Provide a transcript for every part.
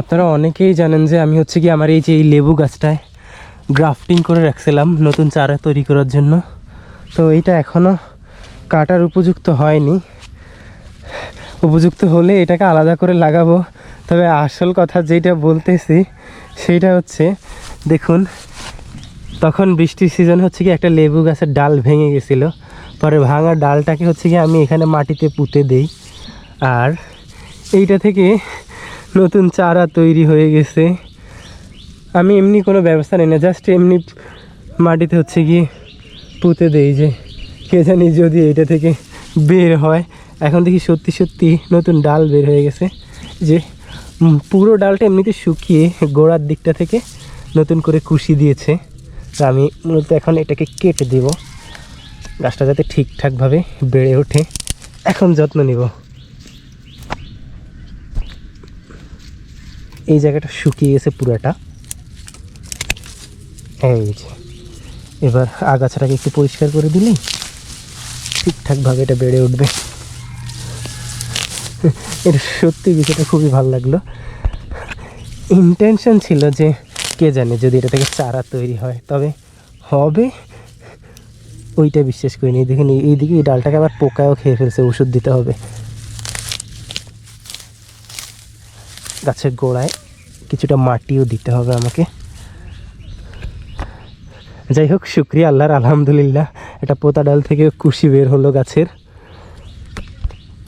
আপনারা অনেকেই জানেন যে আমি হচ্ছে কি আমার এই যে এই লেবু গাছটায় গ্রাফটিং করে রাখছিলাম নতুন চারা তৈরি করার জন্য। তো এইটা এখনও কাটার উপযুক্ত হয়নি। উপযুক্ত হলে এটাকে আলাদা করে লাগাবো। তবে আসল কথা যেটা বলতেছি সেইটা হচ্ছে, দেখুন, তখন বৃষ্টির সিজন হচ্ছে কি একটা লেবু গাছের ডাল ভেঙে গেছিল। পরে ভাঙা ডালটাকে হচ্ছে কি আমি এখানে মাটিতে পুঁতে দেই। আর এইটা থেকে নতুন চারা তৈরি হয়ে গেছে। আমি এমনি কোনো ব্যবস্থা নিই না জাস্ট এমনি মাটিতে হচ্ছে কি পুঁতে দেই যে, কে জানি যদি এইটা থেকে বের হয়। এখন দেখি সত্যি সত্যি নতুন ডাল বের হয়ে গেছে, যে পুরো ডালটা এমনিতে শুকিয়ে গোড়ার দিকটা থেকে নতুন করে কুশি দিয়েছে। তো আমি মূলত এখন এটাকে কেটে দেব, গাছটা যাতে ঠিকঠাকভাবে বেড়ে ওঠে। এখন যত্ন নিব। এই জায়গাটা শুকিয়ে গেছে পুরাটা। এই যে, এবার আগাছাটাকে একটু পরিষ্কার করে দিলেই ঠিকঠাকভাবে এটা বেড়ে উঠবে। এটা সত্যি বিষয়টা খুবই ভালো লাগল। ইন্টেনশন ছিল যে, কে জানে যদি এটা থেকে চারা তৈরি হয়, তবে হবে। ওইটা বিশ্বাস করিনি। দেখুন, এই- এইদিকে এই ডালটাকে আবার পোকাও খেয়ে ফেলছে, ওষুধ দিতে হবে। গাছের গোড়ায় কিছুটা মাটিও দিতে হবে আমাকে। যাই হোক, শুক্রিয়া আল্লাহর, আলহামদুলিল্লাহ। এটা পোতা ডাল থেকে কুশি বের হলো গাছের।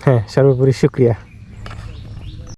হ্যাঁ সর্বোপরি শুক্রিয়া।